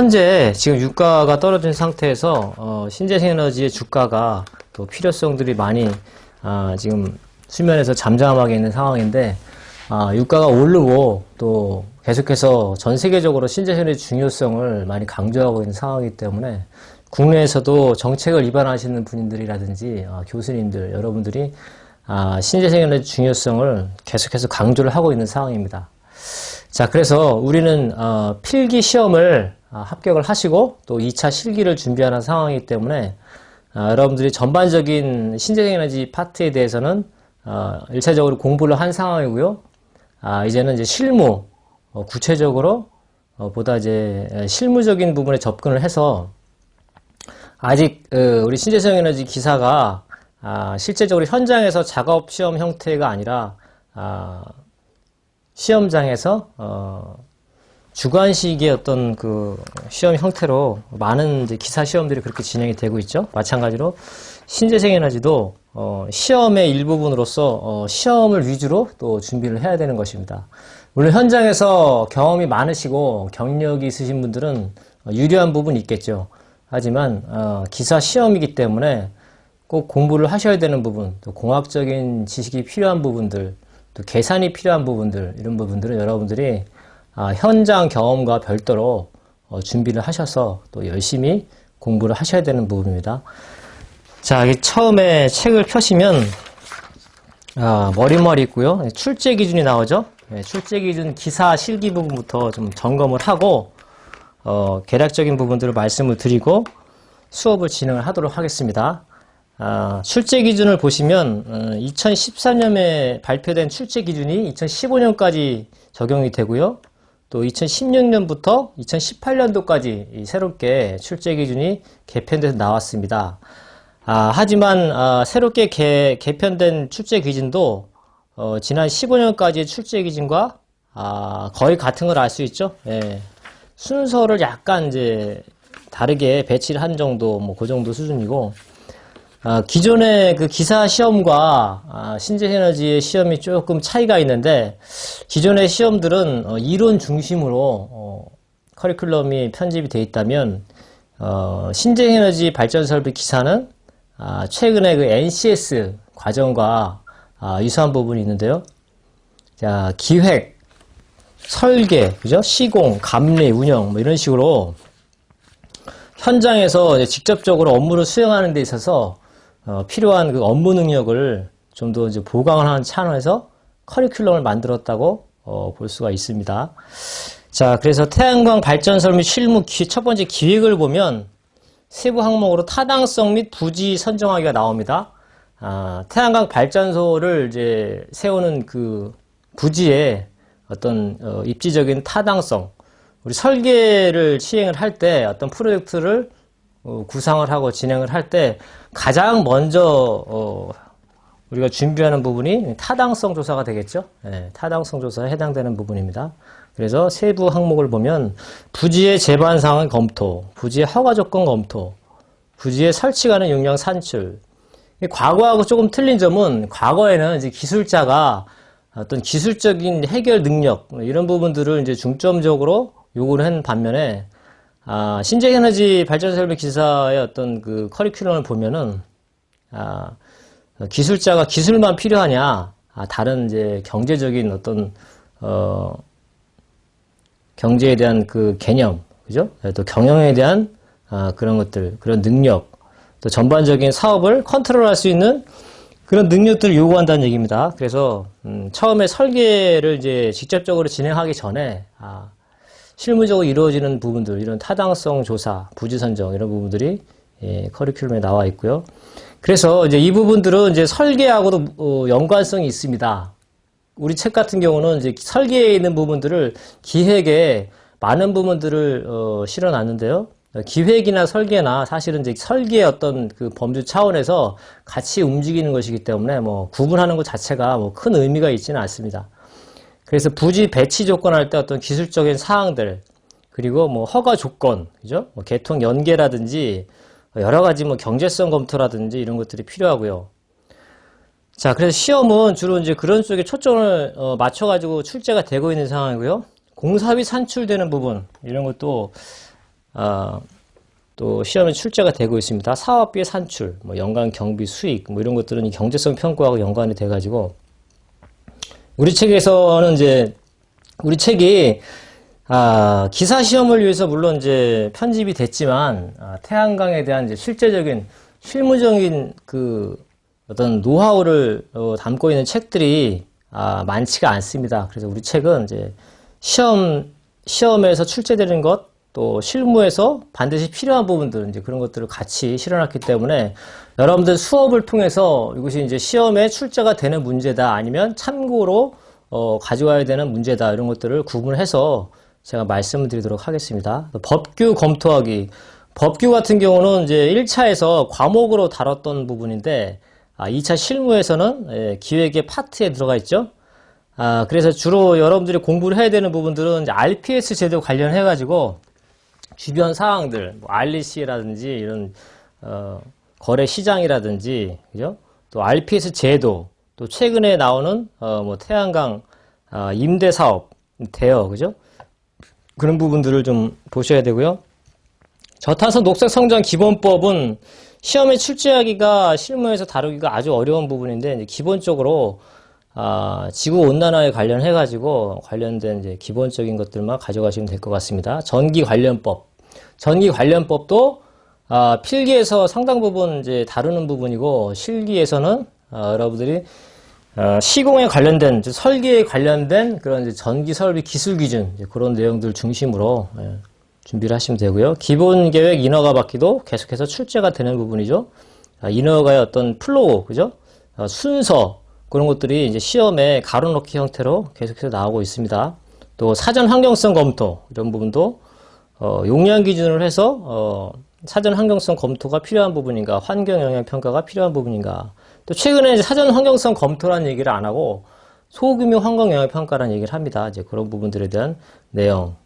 현재 지금 유가가 떨어진 상태에서 어, 신재생 에너지의 주가가 또 필요성들이 많이 아, 지금 수면에서 잠잠하게 있는 상황인데 아, 유가가 오르고 또 계속해서 전 세계적으로 신재생 에너지 중요성을 많이 강조하고 있는 상황이기 때문에 국내에서도 정책을 위반하시는 분들이라든지 아, 교수님들 여러분들이 아, 신재생 에너지 중요성을 계속해서 강조를 하고 있는 상황입니다. 자, 그래서 우리는 어, 필기 시험을 아, 합격을 하시고 또 2차 실기를 준비하는 상황이기 때문에 아, 여러분들이 전반적인 신재생 에너지 파트에 대해서는 어, 1차적으로 공부를 한 상황이고요. 아, 이제는 이제 실무, 어, 구체적으로 어, 보다 이제 실무적인 부분에 접근을 해서 아직 어, 우리 신재생 에너지 기사가 아, 실제적으로 현장에서 작업 시험 형태가 아니라 아, 시험장에서 어, 주관식의 어떤 그 시험 형태로 많은 기사 시험들이 그렇게 진행이 되고 있죠. 마찬가지로 신재생 에너지도 어, 시험의 일부분으로서 어, 시험을 위주로 또 준비를 해야 되는 것입니다. 물론 현장에서 경험이 많으시고 경력이 있으신 분들은 유리한 부분이 있겠죠. 하지만 어, 기사 시험이기 때문에 꼭 공부를 하셔야 되는 부분, 또 공학적인 지식이 필요한 부분들, 또 계산이 필요한 부분들 이런 부분들은 여러분들이 아, 현장 경험과 별도로 어, 준비를 하셔서 또 열심히 공부를 하셔야 되는 부분입니다. 자, 처음에 책을 펴시면 아, 머리머리 있고요. 출제 기준이 나오죠. 네, 출제 기준 기사 실기 부분부터 좀 점검을 하고 어, 개략적인 부분들을 말씀을 드리고 수업을 진행을 하도록 하겠습니다. 아, 출제 기준을 보시면 어, 2013년에 발표된 출제 기준이 2015년까지 적용이 되고요. 또 2016년부터 2018년도까지 새롭게 출제 기준이 개편돼서 나왔습니다. 아, 하지만 아, 새롭게 개, 개편된 출제 기준도 어, 지난 15년까지의 출제 기준과 아, 거의 같은 걸 알 수 있죠. 예. 순서를 약간 이제 다르게 배치를 한 정도, 뭐 그 정도 수준이고 아, 기존의 그 기사 시험과 아, 신재 에너지의 시험이 조금 차이가 있는데 기존의 시험들은 어, 이론 중심으로 어, 커리큘럼이 편집이 되어 있다면 어, 신재 에너지 발전 설비 기사는 아, 최근에 그 NCS 과정과 아, 유사한 부분이 있는데요. 자, 기획, 설계, 그죠? 시공, 감리, 운영, 뭐 이런 식으로 현장에서 직접적으로 업무를 수행하는 데 있어서 어, 필요한 그 업무 능력을 좀 더 이제 보강하는 차원에서 커리큘럼을 만들었다고 어, 볼 수가 있습니다. 자, 그래서 태양광 발전설 및 실무 기, 첫 번째 기획을 보면 세부 항목으로 타당성 및 부지 선정하기가 나옵니다. 아, 태양광 발전소를 이제 세우는 그 부지의 어떤 어, 입지적인 타당성, 우리 설계를 시행을 할 때 어떤 프로젝트를 어, 구상을 하고 진행을 할 때 가장 먼저 어, 우리가 준비하는 부분이 타당성 조사가 되겠죠. 네, 타당성 조사에 해당되는 부분입니다. 그래서 세부 항목을 보면 부지의 재반 상황 검토, 부지의 허가 조건 검토, 부지의 설치 가능 용량 산출. 과거하고 조금 틀린 점은 과거에는 이제 기술자가 어떤 기술적인 해결 능력 이런 부분들을 이제 중점적으로 요구를 한 반면에 아, 신재 에너지 발전 설비 기사의 어떤 그 커리큘럼을 보면은 아, 기술자가 기술만 필요하냐, 아, 다른 이제 경제적인 어떤 어, 경제에 대한 그 개념, 그죠? 또 경영에 대한 아, 그런 것들, 그런 능력, 또 전반적인 사업을 컨트롤할 수 있는 그런 능력들을 요구한다는 얘기입니다. 그래서 음, 처음에 설계를 이제 직접적으로 진행하기 전에 아, 실무적으로 이루어지는 부분들, 이런 타당성 조사, 부지 선정 이런 부분들이 예, 커리큘럼에 나와 있고요. 그래서 이제 이 부분들은 이제 설계하고도 어, 연관성이 있습니다. 우리 책 같은 경우는 이제 설계에 있는 부분들을 기획에 많은 부분들을 어, 실어놨는데요. 기획이나 설계나 사실은 이제 설계의 어떤 그 범주 차원에서 같이 움직이는 것이기 때문에 뭐 구분하는 것 자체가 뭐 큰 의미가 있지는 않습니다. 그래서 부지 배치 조건 할 때 어떤 기술적인 사항들 그리고 뭐 허가 조건 그죠? 뭐 개통 연계라든지 여러 가지 뭐 경제성 검토라든지 이런 것들이 필요하고요. 자, 그래서 시험은 주로 이제 그런 쪽에 초점을 어, 맞춰가지고 출제가 되고 있는 상황이고요. 공사비 산출되는 부분 이런 것도 아, 또 시험에 출제가 되고 있습니다. 사업비의 산출, 뭐 연간 경비 수익, 뭐 이런 것들은 이 경제성 평가하고 연관이 돼가지고 우리 책에서는 이제 우리 책이 아, 기사 시험을 위해서 물론 이제 편집이 됐지만 아, 태양광에 대한 이제 실제적인 실무적인 그 어떤 노하우를 어, 담고 있는 책들이 아, 많지가 않습니다. 그래서 우리 책은 이제 시험 시험에서 출제되는 것 또 실무에서 반드시 필요한 부분들 이제 그런 것들을 같이 실어놨기 때문에 여러분들 수업을 통해서 이것이 이제 시험에 출제가 되는 문제다 아니면 참고로 어, 가져와야 되는 문제다 이런 것들을 구분해서 제가 말씀을 드리도록 하겠습니다. 법규 검토하기 법규 같은 경우는 이제 1차에서 과목으로 다뤘던 부분인데 아, 2차 실무에서는 예, 기획의 파트에 들어가 있죠. 아, 그래서 주로 여러분들이 공부를 해야 되는 부분들은 RPS 제도 관련해 가지고 주변 사항들, 뭐 REC라든지 이런 어, 거래 시장이라든지 그죠? 또 RPS 제도, 또 최근에 나오는 어, 뭐 태양광 아, 임대 사업 대여 그죠? 그런 부분들을 좀 보셔야 되고요. 저탄소 녹색 성장 기본법은 시험에 출제하기가 실무에서 다루기가 아주 어려운 부분인데 기본적으로 아, 지구 온난화에 관련해 가지고 관련된 이제 기본적인 것들만 가져가시면 될 것 같습니다. 전기 관련법, 전기 관련법도 아, 필기에서 상당 부분 이제 다루는 부분이고 실기에서는 아, 여러분들이 어, 시공에 관련된 설계에 관련된 그런 전기 설비 기술 기준 그런 내용들 중심으로 예, 준비를 하시면 되고요. 기본 계획 인허가 받기도 계속해서 출제가 되는 부분이죠. 아, 인허가의 어떤 플로우, 그죠? 어, 순서 그런 것들이 이제 시험에 가로놓기 형태로 계속해서 나오고 있습니다. 또 사전 환경성 검토 이런 부분도 어, 용량 기준을 해서 어, 사전 환경성 검토가 필요한 부분인가, 환경 영향 평가가 필요한 부분인가. 또 최근에 이제 사전 환경성 검토라는 얘기를 안 하고 소규모 환경 영향 평가라는 얘기를 합니다. 이제 그런 부분들에 대한 내용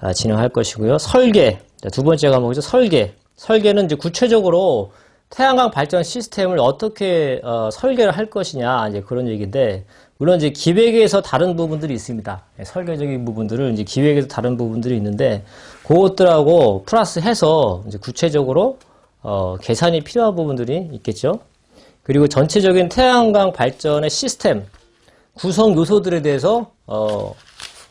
아, 진행할 것이고요. 설계 자, 두 번째 과목이죠. 설계. 설계는 이제 구체적으로 태양광 발전 시스템을 어떻게 어, 설계를 할 것이냐 이제 그런 얘기인데 물론 이제 기획에서 다른 부분들이 있습니다. 예, 설계적인 부분들을 이제 기획에서 다른 부분들이 있는데 그것들하고 플러스해서 이제 구체적으로 어, 계산이 필요한 부분들이 있겠죠. 그리고 전체적인 태양광 발전의 시스템 구성 요소들에 대해서 어,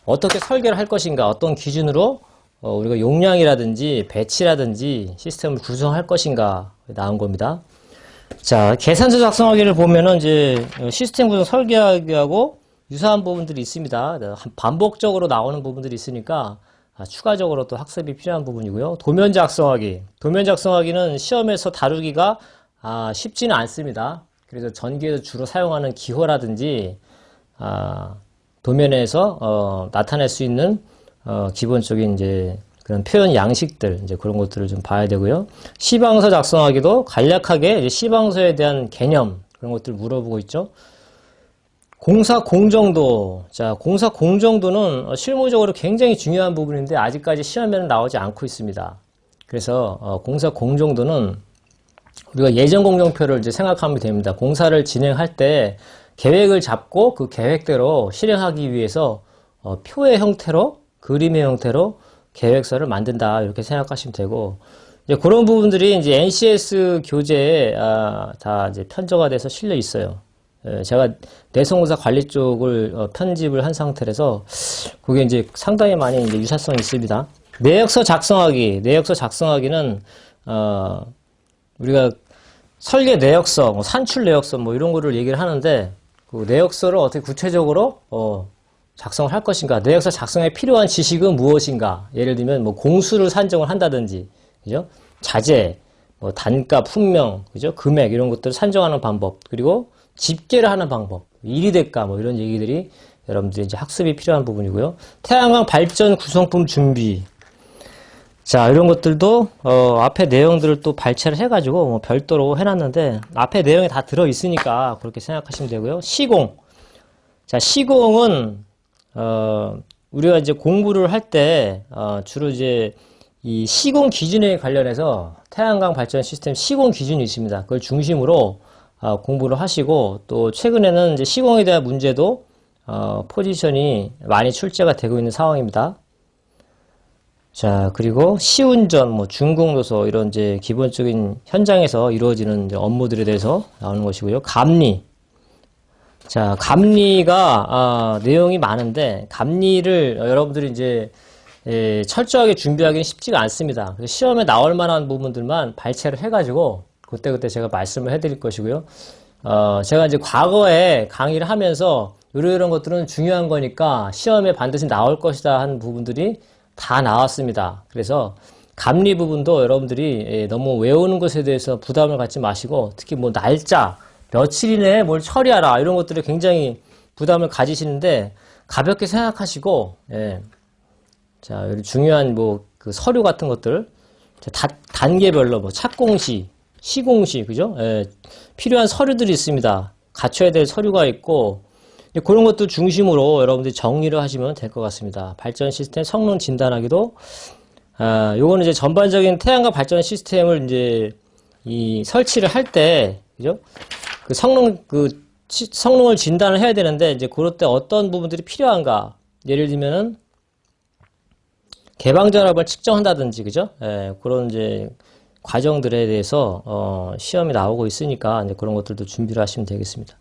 어떻게 설계를 할 것인가, 어떤 기준으로 어, 우리가 용량이라든지 배치라든지 시스템을 구성할 것인가 나온 겁니다. 자, 계산서 작성하기를 보면은 이제 시스템 구성 설계하기하고 유사한 부분들이 있습니다. 반복적으로 나오는 부분들이 있으니까 아, 추가적으로 또 학습이 필요한 부분이고요. 도면 작성하기. 도면 작성하기는 시험에서 다루기가 아, 쉽지는 않습니다. 그래서 전기에서 주로 사용하는 기호라든지 아, 도면에서 어, 나타낼 수 있는 어, 기본적인 이제 그런 표현 양식들 이제 그런 것들을 좀 봐야 되고요. 시방서 작성하기도 간략하게 시방서에 대한 개념 그런 것들 을 물어보고 있죠. 공사 공정도 자 공사 공정도는 어, 실무적으로 굉장히 중요한 부분인데 아직까지 시험에는 나오지 않고 있습니다. 그래서 어, 공사 공정도는 우리가 예전 공정표를 이제 생각하면 됩니다. 공사를 진행할 때 계획을 잡고 그 계획대로 실행하기 위해서 어, 표의 형태로 그림의 형태로 계획서를 만든다 이렇게 생각하시면 되고 이제 그런 부분들이 이제 NCS 교재에 아, 다 이제 편저가 돼서 실려 있어요. 예, 제가 내성공사 관리 쪽을 어, 편집을 한 상태라서 그게 이제 상당히 많이 이제 유사성이 있습니다. 내역서 작성하기, 내역서 작성하기는 어, 우리가 설계 내역서, 뭐 산출 내역서 뭐 이런 거를 얘기를 하는데 그 내역서를 어떻게 구체적으로 어, 작성을 할 것인가, 내역서 작성에 필요한 지식은 무엇인가. 예를 들면 뭐 공수를 산정을 한다든지, 그죠? 자재, 뭐 단가, 품명, 그죠? 금액 이런 것들을 산정하는 방법, 그리고 집계를 하는 방법, 일이 될까 뭐 이런 얘기들이 여러분들이 이제 학습이 필요한 부분이고요. 태양광 발전 구성품 준비, 자, 이런 것들도, 어, 앞에 내용들을 또 발췌를 해가지고, 뭐 별도로 해놨는데, 앞에 내용이 다 들어 있으니까, 그렇게 생각하시면 되고요. 시공. 자, 시공은, 어, 우리가 이제 공부를 할 때, 어, 주로 이제, 이 시공 기준에 관련해서 태양광 발전 시스템 시공 기준이 있습니다. 그걸 중심으로, 어, 공부를 하시고, 또 최근에는 이제 시공에 대한 문제도, 어, 포지션이 많이 출제가 되고 있는 상황입니다. 자, 그리고 시운전, 뭐 중공노소 이런 이제 기본적인 현장에서 이루어지는 업무들에 대해서 나오는 것이고요. 감리. 자, 감리가 아, 내용이 많은데 감리를 여러분들이 이제 예, 철저하게 준비하기는 쉽지가 않습니다. 시험에 나올 만한 부분들만 발췌를 해가지고 그때 그때 제가 말씀을 해드릴 것이고요. 어, 제가 이제 과거에 강의를 하면서 이런 것들은 중요한 거니까 시험에 반드시 나올 것이다 하는 부분들이 다 나왔습니다. 그래서 감리 부분도 여러분들이 예, 너무 외우는 것에 대해서 부담을 갖지 마시고 특히 뭐 날짜, 며칠 이내에 뭘 처리하라 이런 것들이 굉장히 부담을 가지시는데 가볍게 생각하시고 예. 자, 중요한 뭐 그 서류 같은 것들 자, 다- 단계별로 뭐 착공시, 시공시 그죠? 예. 필요한 서류들이 있습니다. 갖춰야 될 서류가 있고 그런 것들 중심으로 여러분들이 정리를 하시면 될 것 같습니다. 발전 시스템 성능 진단하기도 아, 요거는 이제 전반적인 태양광 발전 시스템을 이제 이 설치를 할 때 그죠? 그 성능 그 치- 성능을 진단을 해야 되는데 이제 그럴 때 어떤 부분들이 필요한가? 예를 들면은 개방 전압을 측정한다든지 그죠? 예, 그런 이제 과정들에 대해서 어, 시험이 나오고 있으니까 이제 그런 것들도 준비를 하시면 되겠습니다.